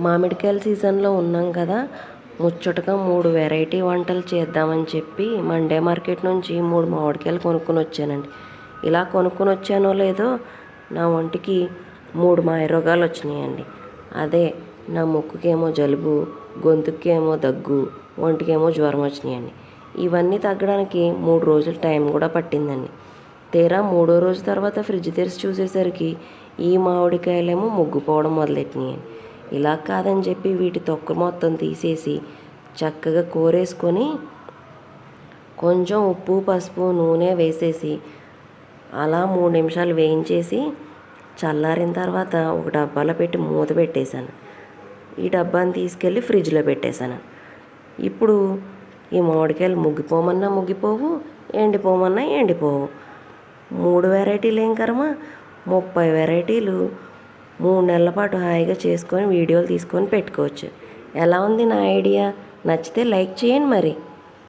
మామిడికాయల సీజన్లో ఉన్నాం కదా ముచ్చటగా మూడు వెరైటీ వంటలు చేద్దామని చెప్పి మండే మార్కెట్ నుంచి మూడు మామిడికాయలు కొనుక్కొని వచ్చానండి. ఇలా కొనుక్కొని వచ్చానో లేదో నా ఒంటికి మూడు మాయరోగాలు వచ్చినాయండి. అదే నా ముక్కుకేమో జలుబు గొంతుకేమో దగ్గు ఒంటికేమో జ్వరం వచ్చినాయండి. ఇవన్నీ తగ్గడానికి మూడు రోజులు టైం కూడా పట్టిందండి. తీరా మూడో రోజు తర్వాత ఫ్రిడ్జ్ తెరిచి చూసేసరికి ఈ మామిడికాయలేమో ముగ్గుపోవడం మొదలెట్టినాయండి. ఇలా కాదని చెప్పి వీటి తొక్క మొత్తం తీసేసి చక్కగా కోరేసుకొని కొంచెం ఉప్పు పసుపు నూనె వేసేసి అలా మూడు నిమిషాలు వేయించేసి చల్లారిన తర్వాత ఒక డబ్బాలో పెట్టి మూత పెట్టేశాను. ఈ డబ్బాని తీసుకెళ్ళి ఫ్రిడ్జ్లో పెట్టేశాను. ఇప్పుడు ఈ మామిడికాయలు ముగ్గిపోమన్నా ముగ్గిపోవు ఎండిపోమన్నా ఎండిపోవు. మూడు వెరైటీలు ఏం కర్మ? ముప్పై వెరైటీలు మూడు నెలల పాటు హాయిగా చేసుకొని వీడియోలు తీసుకొని పెట్టుకోవచ్చు. ఎలా ఉంది నా ఐడియా? నచ్చితే లైక్ చేయండి మరి.